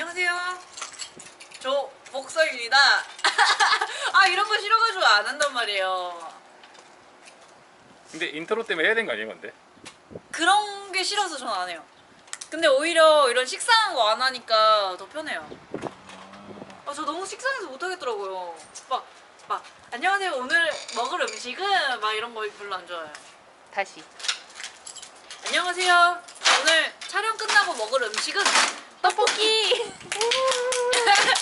안녕하세요. 저 복서입니다. 아 이런 거 싫어가지고 안 한단 말이에요. 근데 인트로 때문에 해야 되는 거 아니에요, 근데? 그런 게 싫어서 전안 해요. 근데 오히려 이런 식상한 거 안 하니까 더 편해요. 아, 저 너무 식상해서 못 하겠더라고요. 막, 막, 안녕하세요. 오늘 먹을 음식은 막 이런 거 별로 안 좋아해요. 다시. 안녕하세요. 오늘 촬영 끝나고 먹을 음식은 떡볶이.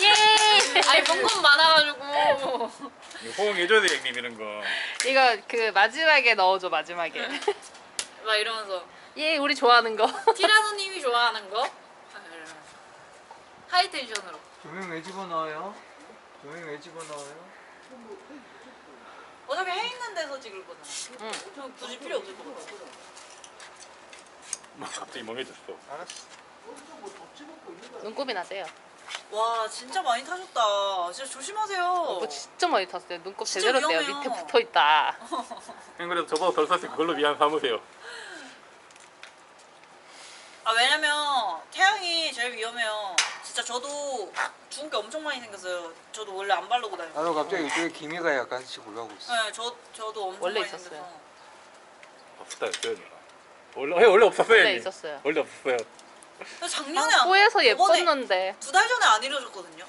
예. 아니 뽕돈 많아가지고 이거 호응해줘야 돼, 형님, 이런 거. 이거 그 마지막에 넣어줘 마지막에. 막 이러면서 예, 우리 좋아하는 거. 티라노님이 좋아하는 거 아, 이러면서. 하이 텐션으로. 조명 왜 집어넣어요? 조명 왜 집어넣어요? 어차피 해 있는 데서 찍을 거잖아. 응. 저 굳이 필요 없을 것 같아. 막 갑자기 멍해졌어. 알았어. 눈곱이 나세요. 와 진짜 많이 타셨다. 진짜 조심하세요. 이거 진짜 많이 탔어요. 눈곱 진짜 제대로 떼요. 위험해요. 밑에 붙어 있다. 형 그래도 저보다 덜 쐈으니까 그걸로 미안 삼으세요. 아 왜냐면 태양이 제일 위험해요. 진짜 저도 죽은 게 엄청 많이 생겼어요. 저도 원래 안 바르고 다니고. 나도 갑자기 이쪽에 기미가 약간씩 올라오고 있어. 네, 저 저도 엄청 원래 많이 있었어요. 생겨서. 없었어요, 누나. 원래, 원래 없었어요, 원래 형님. 있었어요. 원래 없었어요. 저 작년에 안 꼬에서 저번에 예뻤는데 두 달 전에 안 이뤄졌거든요.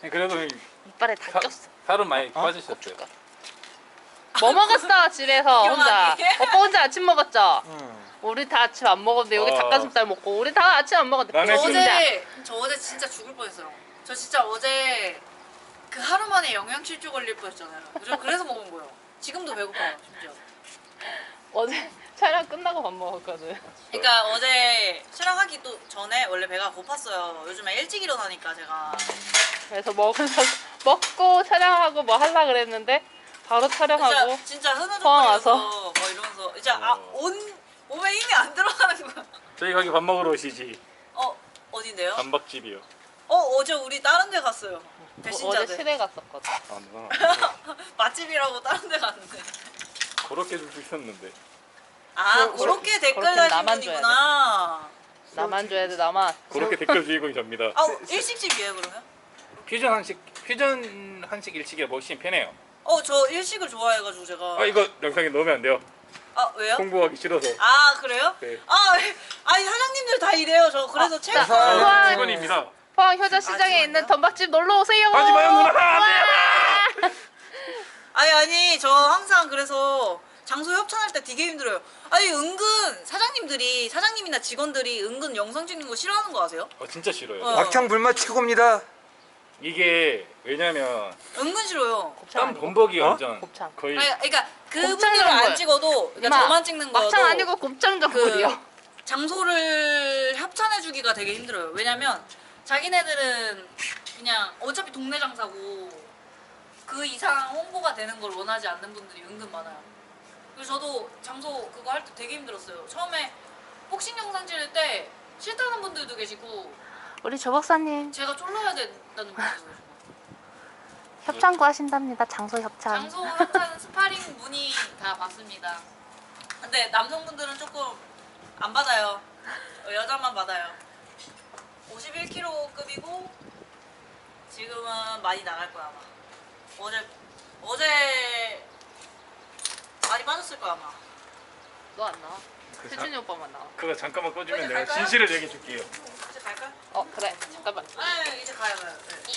그래도 형님, 이빨에 다 사- 꼈어. 살은 많이 어? 빠지셨어요. 고춧가루. 뭐 먹었어 집에서 혼자? 오빠 혼자 아침 먹었죠? 응. 우리 다 아침 안 먹었는데 여기 어. 닭가슴살 먹고 우리 다 아침 안 먹었는데 나는 저. 어제 저 어제 진짜 죽을 뻔했어요. 저 진짜 어제 그 하루 만에 영양실조 걸릴 뻔했잖아요. 저 그래서 먹은 거예요. 지금도 배고파요, 심지어. 어제 촬영 끝나고 밥 먹었거든. 그러니까 어제 촬영하기 또 전에 원래 배가 고팠어요. 요즘에 일찍 일어나니까 제가 그래서 먹으면서 먹고 촬영하고 뭐 하려 그랬는데 바로 촬영하고 진짜 진짜 와서. 뭐 이러면서 이제 아 온 몸에 힘이 안 들어가는 거야. 저희 거기 밥 먹으러 오시지. 어 어딘데요? 단박집이요. 어 어제 우리 다른 데 갔어요. 어제 배신자들 시내 갔었거든. 아, 누나. 맛집이라고 다른 데 갔는데. 그렇게 줄수 있었는데. 아 그- 그렇게 댓글 그렇게 달신 나만 줘야 분이구나. 나만 줘야 돼 나만. 그렇게 댓글 주인공이 접니다. 아 일식집이에요 그러면? 퓨전 한식, 퓨전 한식 일식이 훨씬 편해요. 어 저 일식을 좋아해가지고 제가. 아, 이거 영상에 넣으면 안 돼요. 아 왜요? 홍보하기 싫어서. 아 그래요? 네. 아 왜- 아니 사장님들 다 이래요. 저 그래서 아, 최고. 나- 저 우와. 직원입니다. 포항 효자 시장에 잠시만요. 있는 덤밥집 놀러 오세요. 하지 마요, 누나! 안 돼요! 아니 아니 저 항상 그래서 장소 협찬할 때 되게 힘들어요. 아니 은근 사장님들이 사장님이나 직원들이 은근 영상 찍는 거 싫어하는 거 아세요? 어, 진짜 싫어요. 어. 막창 불맛 최고입니다. 이게 왜냐면 은근 싫어요. 곱창 땀 아니고? 범벅이 어? 완전 곱창. 거의 아니 그러니까 그분들을 곱창 안. 찍어도 그러니까 저만 찍는 거도 막창 아니고 곱창 전골이요. 장소를 협찬해주기가 되게 힘들어요. 왜냐면 자기네들은 그냥 어차피 동네 장사고 그 이상 홍보가 되는 걸 원하지 않는 분들이 은근 많아요. 그래서 저도 장소 그거 할 때 되게 힘들었어요. 처음에 복싱 영상 찍을 때 싫다는 분들도 계시고 우리 조 박사님 제가 쫄라야 된다는 분들도 계시고 협찬 구하신답니다. 장소 협찬. 장소 협찬 스파링 문의 다 받습니다. 근데 남성분들은 조금 안 받아요. 어, 여자만 받아요. 51kg급이고 지금은 많이 나갈 거야 아마. 어제 어제 많이 빠졌을 거야 아마. 너 안 나와? 그 세준이 오빠만 나와. 그거 잠깐만 꺼주면 내가 갈까요? 진실을 얘기해 줄게요. 이제 갈까? 어 그래 잠깐만. 아 이제 가요 가요. 네.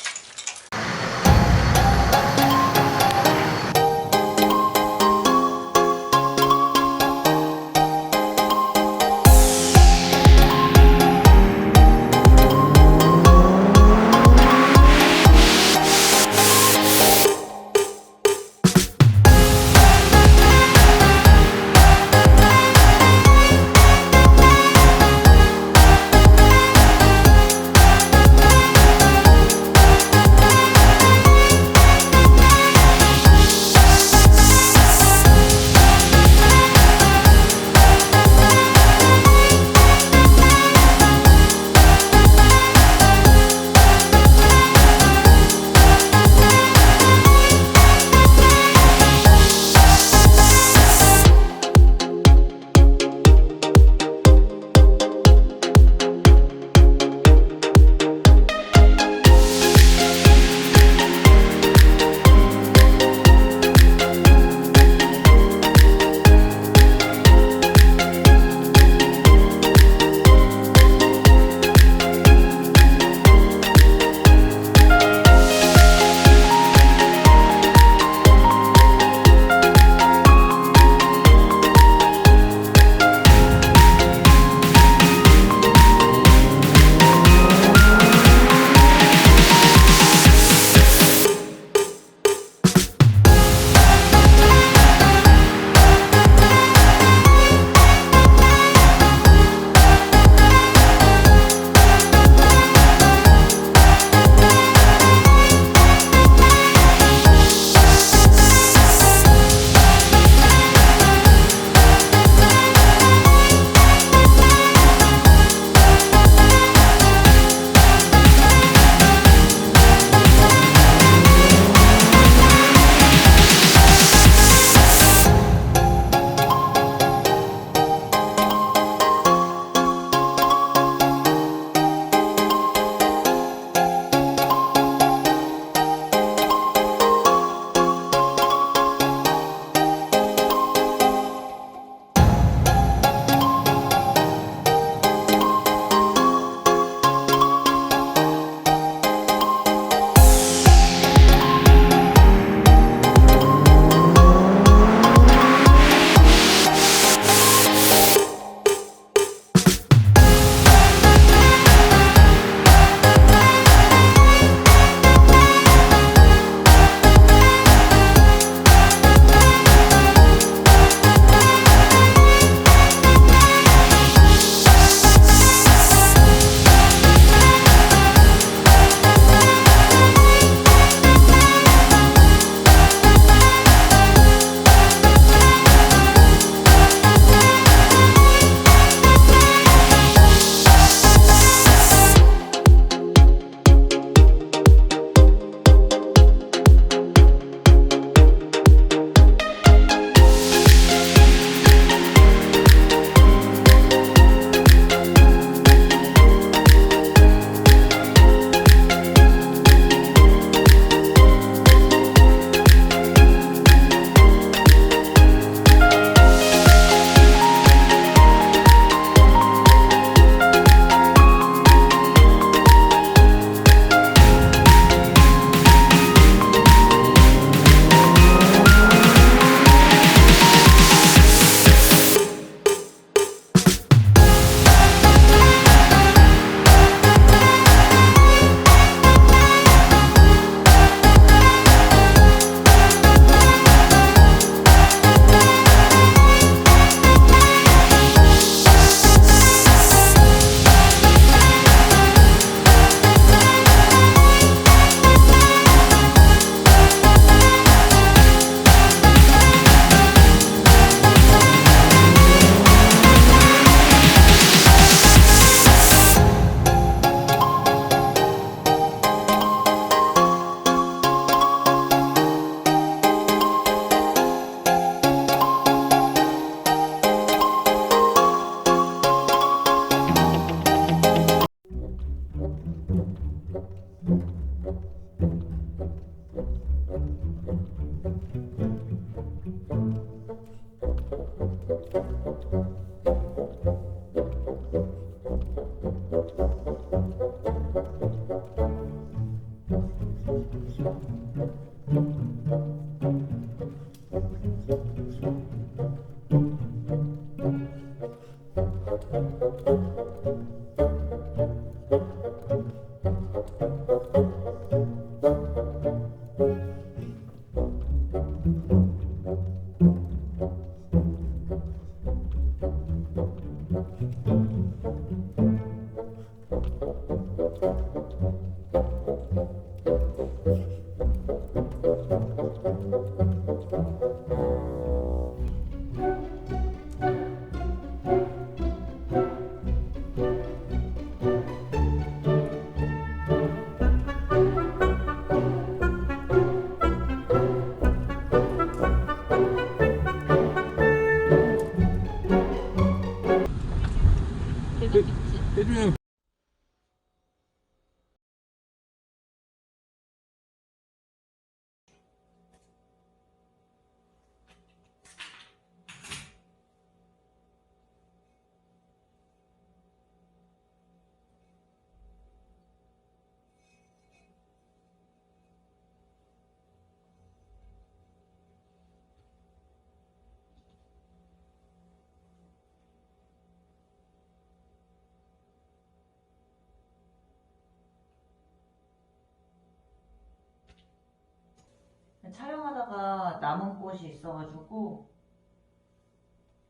촬영하다가 남은 꽃이 있어가지고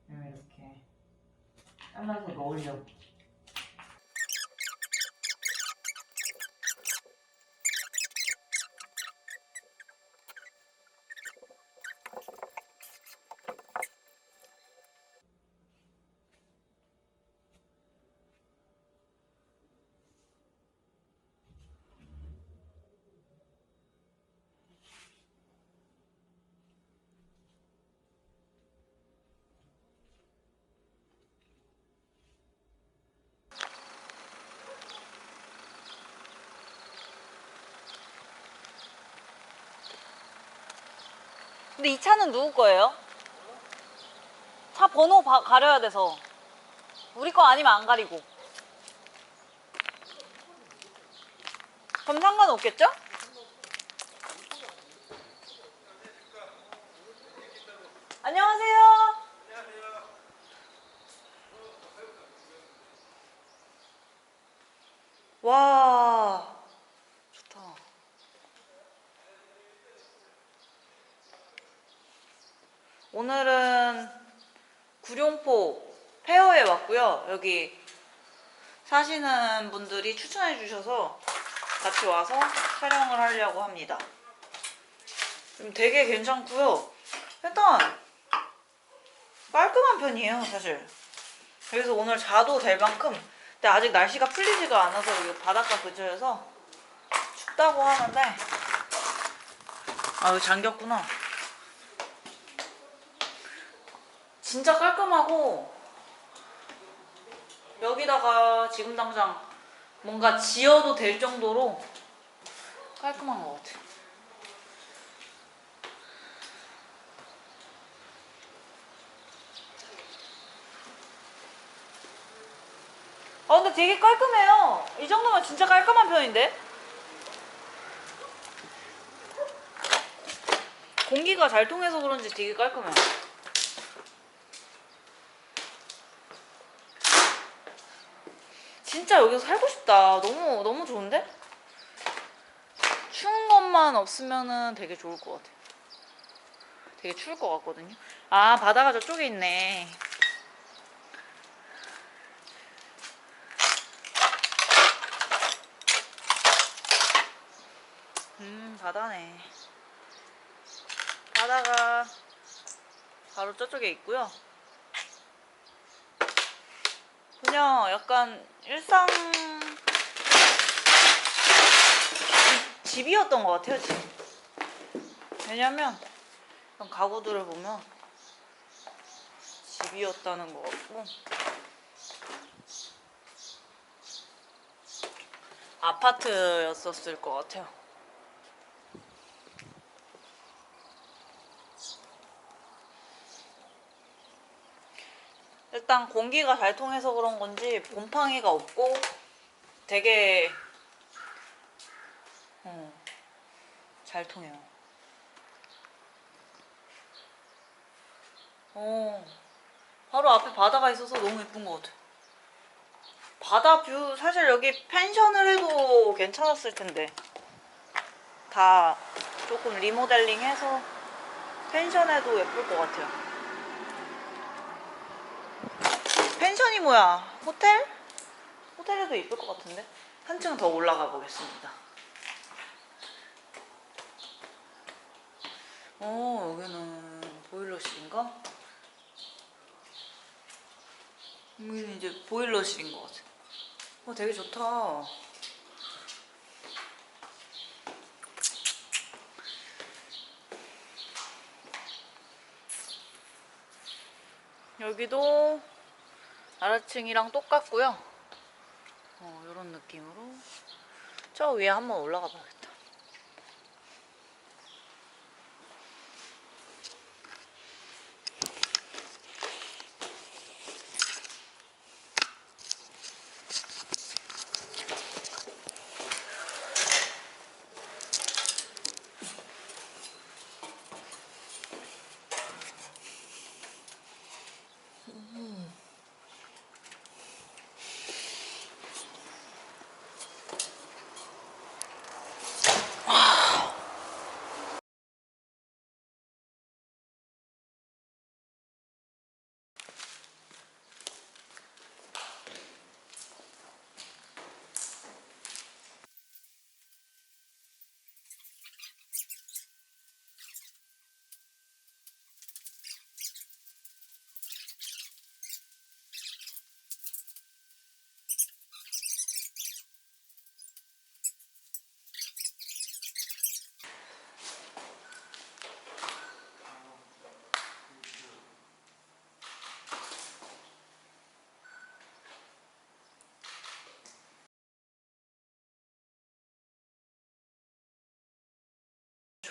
이렇게 잘라서 넣으려고. 근데 이 차는 누구 거예요? 차 번호 바- 가려야 돼서 우리 거 아니면 안 가리고 그럼 상관없겠죠? 안녕하세요 와 좋다 오늘은 구룡포 페어에 왔고요. 여기 사시는 분들이 추천해 주셔서 같이 와서 촬영을 하려고 합니다. 좀 되게 괜찮고요. 일단 깔끔한 편이에요, 사실. 그래서 오늘 자도 될 만큼 근데 아직 날씨가 풀리지가 않아서 여기 바닷가 근처여서 춥다고 하는데 아, 여기 잠겼구나. 진짜 깔끔하고 여기다가 지금 당장 뭔가 지어도 될 정도로 깔끔한 것 같아. 아 근데 되게 깔끔해요. 이 정도면 진짜 깔끔한 편인데? 공기가 잘 통해서 그런지 되게 깔끔해요. 진짜 여기서 살고 싶다. 너무 너무 좋은데? 추운 것만 없으면은 되게 좋을 것 같아. 되게 추울 것 같거든요. 아 바다가 저쪽에 있네. 음 바다네. 바다가 바로 저쪽에 있고요. 그냥 약간 일상 집- 집이었던 것 같아요 집. 왜냐면 가구들을 보면 집이었다는 것 같고 아파트였었을 것 같아요. 일단 공기가 잘 통해서 그런 건지 곰팡이가 없고 되게 어, 잘 통해요. 어, 바로 앞에 바다가 있어서 너무 예쁜 것 같아. 바다 뷰 사실 여기 펜션을 해도 괜찮았을 텐데 다 조금 리모델링해서 펜션해도 예쁠 것 같아요. 펜션이 뭐야? 호텔? 호텔에도 이쁠 것 같은데? 한층 더 올라가 보겠습니다. 어, 여기는 보일러실인가? 여기는 이제 보일러실인 것 같아. 어, 되게 좋다. 여기도 아래층이랑 똑같고요. 어, 이런 느낌으로 저 위에 한번 올라가 봐야겠다.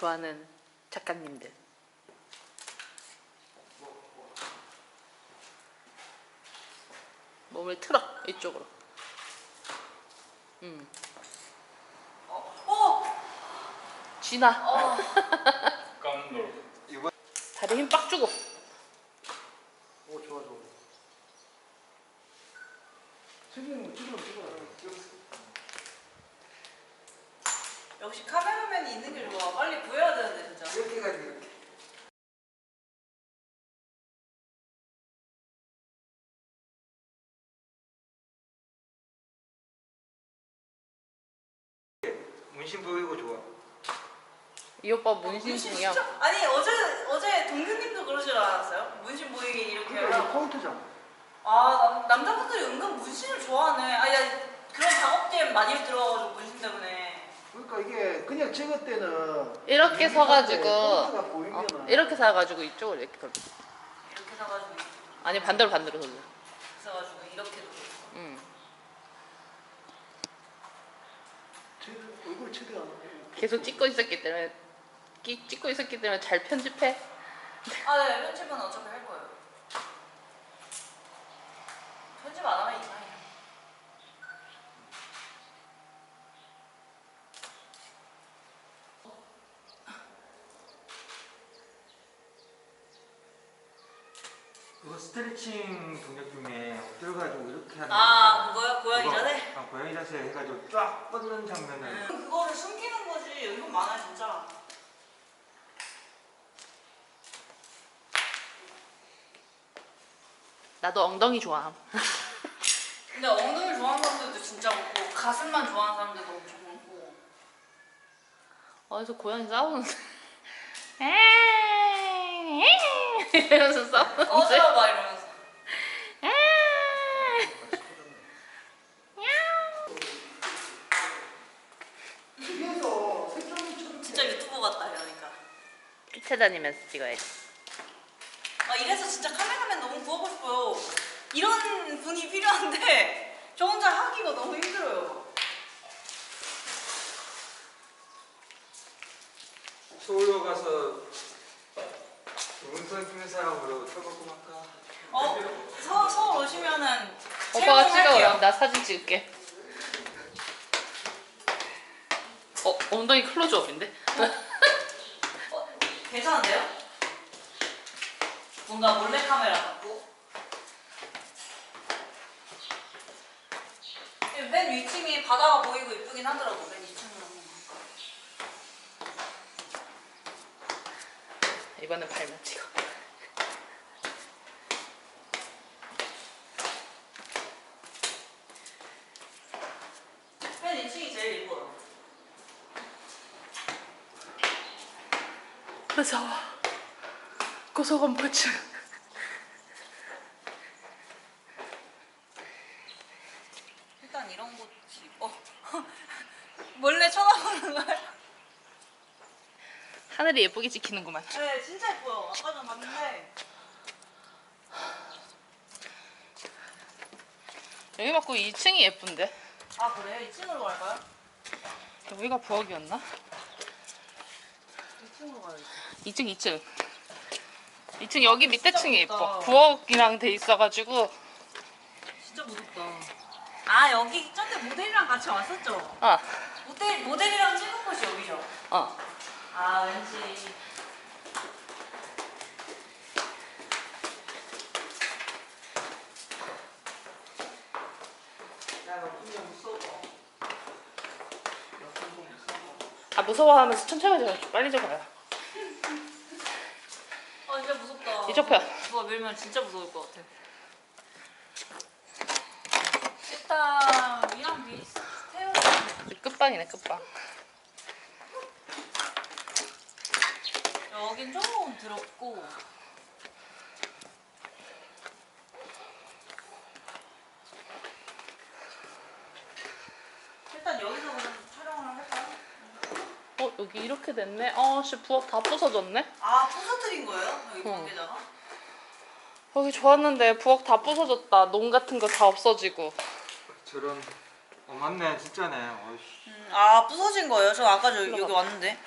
좋아하는 작가님들. 몸을 틀어 이쪽으로. 음. 어! 쥐나 어! 깜놀. 다리 힘 빡 주고. 오 좋아 좋아. 지금 지금 지금. 역시 카메라맨이 있는 게 좋아. 빨리 구해야 되는데 진짜. 이렇게 가지고 이렇게. 문신 보이고 좋아. 이 오빠 문신 문신 중이야. 진짜 아니 어제 어제 동규님도 그러질 않았어요? 문신 보이게 이렇게 이거 하고. 포인트잖아. 아 남, 남자분들이 은근 문신을 좋아하네. 아니 나 그런 작업팀 많이 들어가가지고 문신 때문에. 그러니까 이게 그냥 찍을 때는 이렇게 서가지고 포인트가 어, 보이면 이렇게 사가지고 이쪽으로 이렇게 돌려. 이렇게 사가지고 아니 반대로 반대로 돌려. 있어가지고 이렇게 돌려. 응. 최대 얼굴 최대한 계속 찍고 있었기 때문에 끼- 찍고 있었기 때문에 잘 편집해. 아 네 편집은 어차피 할 거예요. 편집 안 하면 이상해. 그거 스트레칭 동작 중에 엎드려 가지고 이렇게 하는 아거 그거야 고양이 그거, 자세? 아, 고양이 자세 해가지고 쫙 뻗는 장면을 그거를 숨기는 거지 이건 많아 진짜. 나도 엉덩이 좋아. 근데 엉덩이 좋아하는 사람들도 진짜 많고 가슴만 좋아하는 사람들도 엄청 많고. 어디서 고양이 싸우는데. 이 러면서 싸우는데. 꺼져봐 이러면서. 뒤에서 색종이처럼 진짜 유튜버 같다 이러니까. 쫓아다니면서 찍어야지. 아 이래서 진짜 카메라맨 너무 구하고 싶어요. 이런 분이 필요한데 저 혼자 하기가 너무 힘들어요. 서울로 가서 동영상 찍는 사람으로 쳐갖고 갈까? 어 서, 서울 오시면은 오빠가 찍어 촬영할게요. 그럼 나 사진 찍을게. 어 엉덩이 클로즈업인데? 어, 괜찮은데요? 뭔가 몰래 카메라 같고. 맨 위층이 바다가 보이고 이쁘긴 하더라고 맨 위층으로. 이번엔 발만 찍어. 제일. 무서워. 고소공포증. 일단 이런 곳이 어 몰래 쳐다보는 거야. 하늘이 예쁘게 찍히는구만. 네 진짜 예뻐요. 아까 전 봤는데 여기 맞고 2층이 예쁜데? 아 그래 2층으로 갈까요? 여기가 부엌이었나? 2층으로 가야지. 2층 2층. 2층 여기 밑에 진짜 층이 무섭다. 예뻐. 부엌이랑 돼 있어가지고 진짜 무섭다. 아 여기 저때 모델이랑 같이 왔었죠? 어 모델 모델이랑 찍은 곳이 여기죠? 어. 아 왠지. 아 무서워하면서 천천히 가자. 빨리 좀 가요. 아 진짜 무섭다. 이쪽편. 누가 밀면 진짜 무서울 것 같아. 일단 위랑 비슷해요. 끝방이네 끝방. 여긴 조금 더럽고 일단 여기서 그럼 촬영을 할까요? 어 여기 이렇게 됐네. 아씨 부엌 다 부서졌네. 아 부서뜨린 거예요? 여기 응. 관계자가? 여기 좋았는데 부엌 다 부서졌다. 농 같은 거 다 없어지고. 저런 어 맞네 진짜네. 어이씨. 음, 아 부서진 거예요? 저 아까 저 여기 왔는데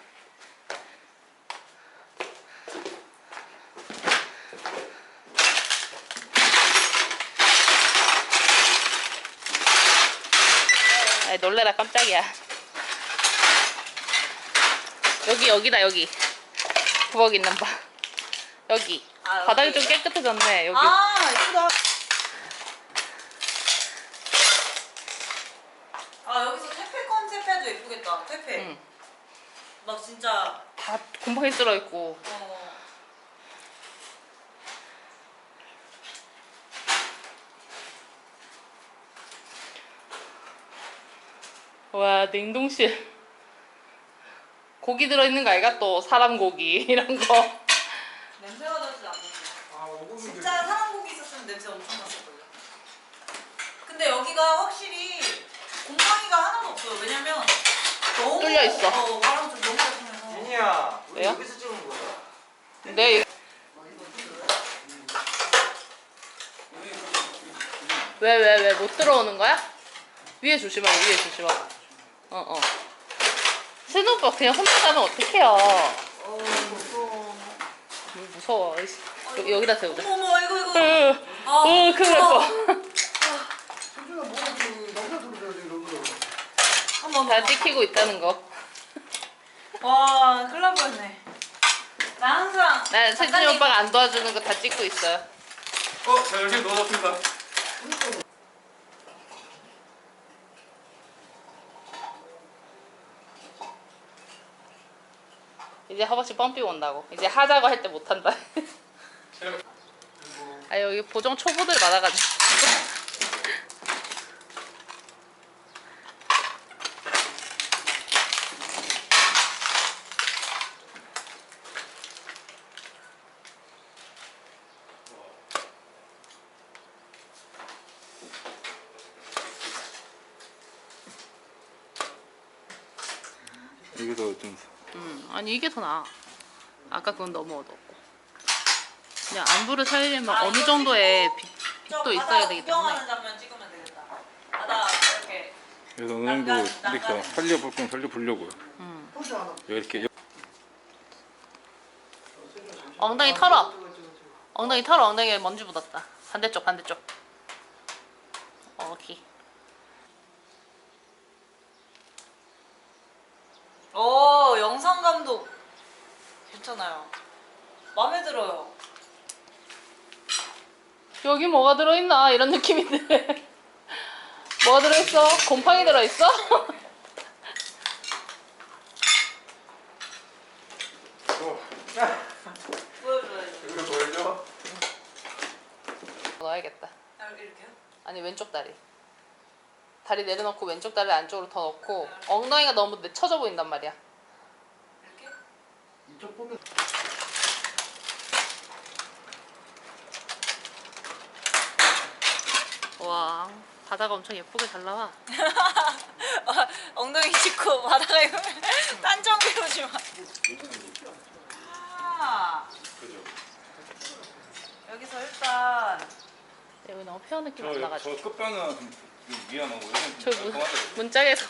아이 놀래라 깜짝이야. 여기 여기다 여기. 부엌 있는 방. 여기. 아, 바닥이 여기? 좀 깨끗해졌네. 여기. 아 예쁘다. 아 여기서 퇴폐 컨셉 해도 예쁘겠다. 퇴폐. 응. 막 진짜 다 곰팡이 쓸어 있고. 어. 와 냉동실. 고기 들어있는 거 아이가 또 사람 고기 이런 거. 냄새가 나지 않는데. 아 오븐이 진짜 사람 고기 있었으면 냄새 엄청 났을 거예요. 근데 여기가 확실히 곰팡이가 하나도 없어요. 왜냐면 너무 뚫려 있어. 어, 바람 좀 너무 잘 통해서. 진이야 우리 왜요? 여기서 찍은 거야 네. 왜왜 왜 못 들어오는 거야? 위에 조심하고 위에 조심하고. 어 어. 세노 오빠 그냥 혼자 가면 어떡해요? 어 무서워. 뭘 무서워. 이씨. 여기, 여기다 세우자. 어머 이거 이거. 으, 아, 으, 큰일 날 무서워. 뻔. 현준아 뭐가 그 남자 소리를 이러고 한번 다 찍히고 있다는 거. 와 큰일 날 뻔했네. 나 항상 난 세준이 작가님- 오빠가 안 도와주는 거 다 찍고 있어요. 어, 자 여기 넣어놨습니다. 이제 허벅지 뻥삐 온다고. 이제 하자고 할 때 못 한다. 제가 아 여기 보정 초보들 많아가지고. 여기서 좀 음, 아니 이게 더 나아. 아까 그건 너무 어두웠고. 그냥 안부를 살리려면 아, 어느 정도의 빛, 빛도 있어야 되기 구경하는 때문에. 장면 찍으면 되겠다. 바다 이렇게. 그래서 어느 정도 난간, 이렇게 난간. 살려볼 건 살려보려고요. 음. 포즈 하나 이렇게 엉덩이 털어. 엉덩이 털어. 엉덩이에 먼지 묻었다. 반대쪽 반대쪽. 어, 오케이. 오 영상 감독 괜찮아요. 마음에 들어요. 여기 뭐가 들어있나 이런 느낌인데. 뭐가 들어있어? 곰팡이 들어있어? 보여줘야지. 이거 보여줘 넣어야겠다. 아, 이렇게요? 아니 왼쪽 다리. 다리 내려놓고 왼쪽 다리 안쪽으로 더 넣고 엉덩이가 너무 내쳐져 보인단 말이야. 보면 와 바다가 엄청 예쁘게 잘 나와. 엉덩이 짚고 바다가 이거 딴청 배우지 마. 아 여기서 일단 여기 너무 페어 느낌 안 저, 나가지고. 저 끝방은 좀 미안하고 여기는 저좀 문, 깔끔하더라고요. 문짝에서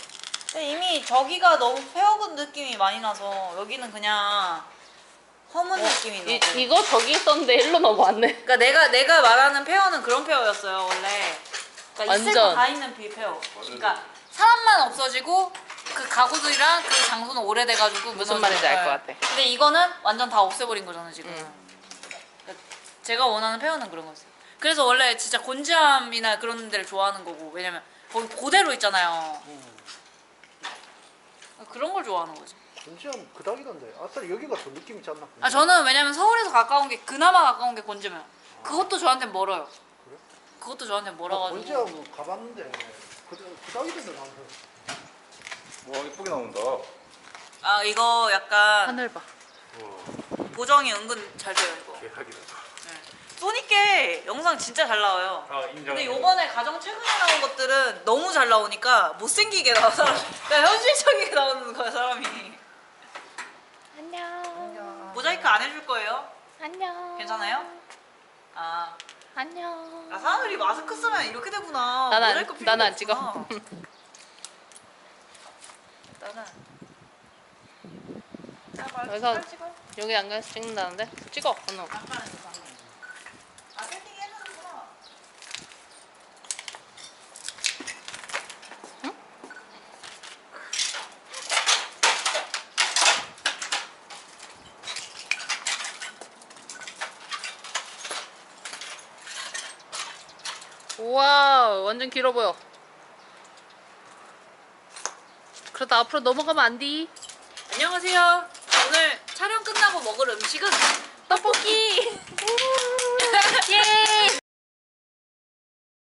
근데 이미 저기가 너무 페어군 느낌이 많이 나서 여기는 그냥 허문 느낌이 이, 나고. 이거 저기 있었는데 일로 넘어왔네. 그러니까 내가 내가 말하는 페어는 그런 페어였어요 원래. 그러니까 있을 완전. 거다 있는 비 페어. 그러니까 사람만 없어지고 그 가구들이랑 그 장소는 오래돼가지고 무슨. 말인지 알것 네. 같아. 근데 이거는 완전 다 없애버린 거잖아요 지금. 음. 그러니까 제가 원하는 페어는 그런 거였어요. 그래서 원래 진짜 곤지암이나 그런 데를 좋아하는 거고 왜냐면 거기 그대로 있잖아요. 그런 걸 좋아하는 거죠. 전지함 그닥이던데 아싸 여기가 더 느낌 있지 않나? 아 저는 왜냐면 서울에서 가까운 게 그나마 가까운 게 곤지암이에요. 그것도 저한테 멀어요. 그래? 그것도 저한테 나 멀어가지고. 전지함 가봤는데 그, 그닥이던데 나는 와 이쁘게 나온다. 아 이거 약간 하늘 봐. 보정이 은근 잘 돼요 이거. 대박이다. 소니께 영상 진짜 잘 나와요. 아 인정. 근데 요번에 가장 최근에 나온 것들은 너무 잘 나오니까 못생기게 나와 사람. 그러니까 현실적이게 나오는 거야 사람이. 안녕. 모자이크 안 해줄 거예요? 안녕. 괜찮아요? 아, 안녕. 아 사람들이 마스크 쓰면 이렇게 되구나. 나는 안- 모자이크 필요가 나는 안 찍어. 나는. 자, 말- 그래서-. 여기 안 가서 찍는다는데? 찍어. 오늘. 잠깐만요, 잠깐만. 아 세팅 해놓는구나. 와 완전 길어 보여. 그러다 앞으로 넘어가면 안 돼. 안녕하세요. 오늘 촬영 끝나고 먹을 음식은 떡볶이. 예.